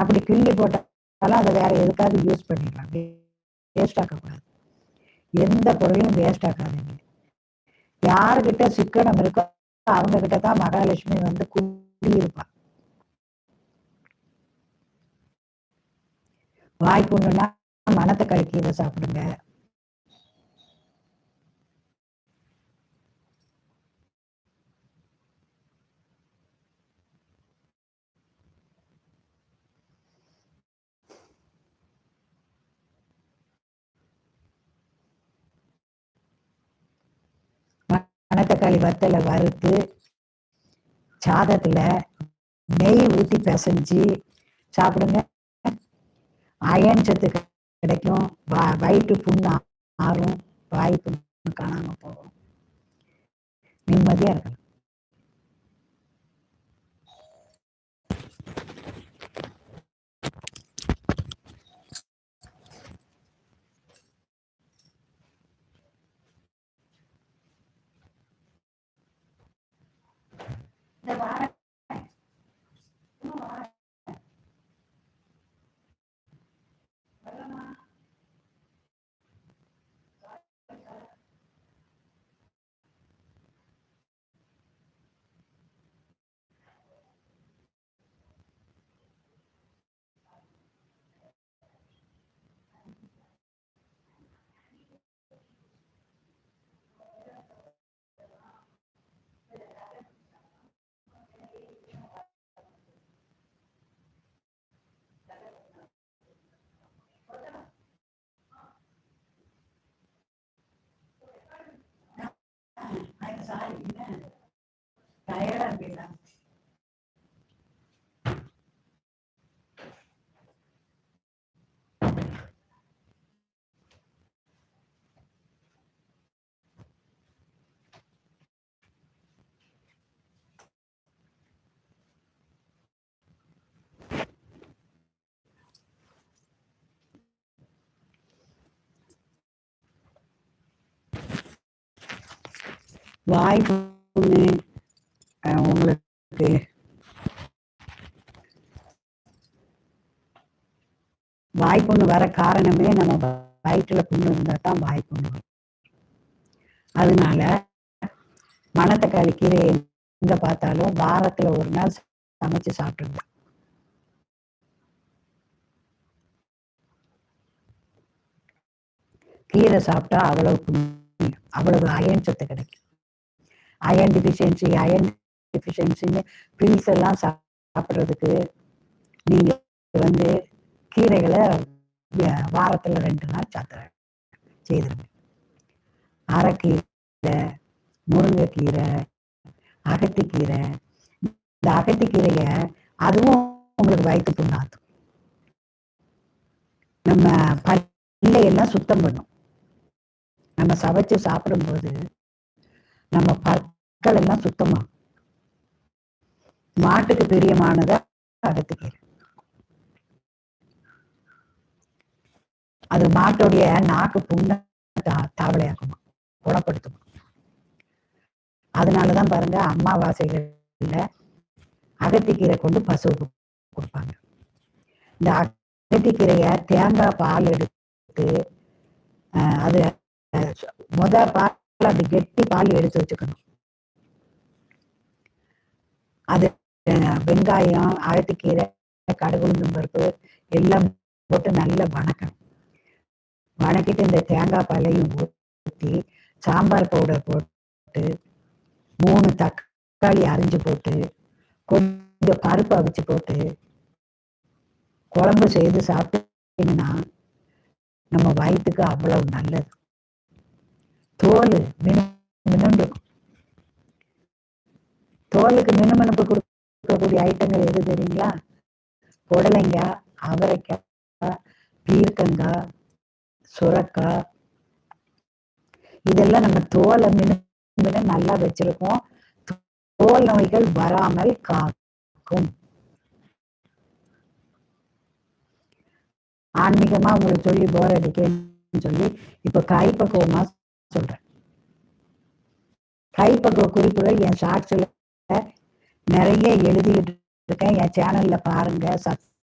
அப்படி கிள்ளி போட்டாலும் அதை வேற எதுக்காவது யூஸ் பண்ணிடலாம். வேஸ்ட் ஆக்கக்கூடாது எந்த பொருளையும் வேஸ்ட் ஆக்காதீங்க. யாருக்கிட்ட சிக்கனம் இருக்கோ அவங்க கிட்ட தான் மகாலட்சுமி வந்து குடியிருப்பா. வாய்ப்புண்ணுன்னா மனத்தை கலக்கி இதை சாப்பிடுங்க. தக்காளி வத்தலை வறுத்து சாதத்துல நெய் ஊற்றி பிசைஞ்சு சாப்பிடுங்க. அயன் சத்து கிடைக்கும். வ- வயிற்று புண்ணு ஆறும். வாய் புண்ணு போகும். நிம்மதியா இருக்கணும் டயர்டா இருப்பீங்களா வாய் உங்களுக்கு வாய் புண்ணு வர காரணமே நம்ம வயிற்றுல புண்ணு இருந்தா தான் வாய் புண்ணு அதனால மணத்தக்காளி கீரை எங்க பார்த்தாலும் வாரத்துல ஒரு நாள் சமைச்சு சாப்பிடுங்க. கீரை சாப்பிட்டா அவ்வளவு அவ்வளவு அயன் சத்து கிடைக்கும். அயன் டிஃபிஷியன்சி அயன் டிஃபிஷியன்சின்னு பில்ஸ் எல்லாம் சாப்பிட்றதுக்கு நீங்க வந்து கீரைகளை வாரத்தில் வாரத்துல ரெண்டு நாள் சாப்பிட்ற செய்திருங்க. அரைக்கீரை முருங்கைக்கீரை அகத்திக்கீரை. இந்த அகத்திக்கீரையை அதுவும் உங்களுக்கு வயிற்று புண்ணாத்தும் நம்ம பல்லையெல்லாம் சுத்தம் பண்ணும். நம்ம சமைச்சு சாப்பிடும்போது நம்ம மக்கள் எல்லாம் சுத்தமா. மாட்டுக்கு பிரியமானதா அகத்துக்கீரை அது மாட்டுடைய நாக்கு புண்ண தாவளையாக்குமா குணப்படுத்துமா அதனாலதான் பாருங்க அம்மாவாசைகள்ல அகத்திக்கீரை கொண்டு பசுவுக்கு கொடுப்பாங்க. இந்த அகத்திக்கீரைய தேங்காய் பால் எடுத்து ஆஹ், அது முத பால் அப்படி கெட்டி பால் எடுத்து வச்சுக்கணும். அது வெங்காயம் அகத்திக்கீரை கடுகு பருப்பு எல்லாம் போட்டு நல்லா வணக்கணும். வணக்கிட்டு இந்த தேங்காய் பாலையும் ஊற்றி சாம்பார் பவுடர் போட்டு மூணு தக்காளி அரிஞ்சு போட்டு கொஞ்சம் பருப்பு அவிச்சு போட்டு குழம்பு செய்து சாப்பிட்டீங்கன்னா நம்ம வயிற்றுக்கு அவ்வளவு நல்லது. தோல் மினு உடலுக்கு மினுமினுப்பு கொடுக்கக்கூடிய ஐட்டங்கள் எது தெரியுங்களா? புடலைங்காய் அவரைக்காய் பீர்க்கங்காய் சுரக்காய் இதெல்லாம் நம்ம தோலை மினு நல்லா வச்சிருக்கோம். தோல் நோய்கள் வராமல் காக்கும். ஆன்மீகமா உங்களுக்கு சொல்லி போர் அடிக்கன்னு சொல்லி இப்ப கைப்பக்குவமா சொல்றேன். கைப்பக்குவ குறிப்புகள் என் ஷார்ட்ஸ்ல நிறைய எழுதிட்டு இருக்கேன். என் சேனல்ல பாருங்க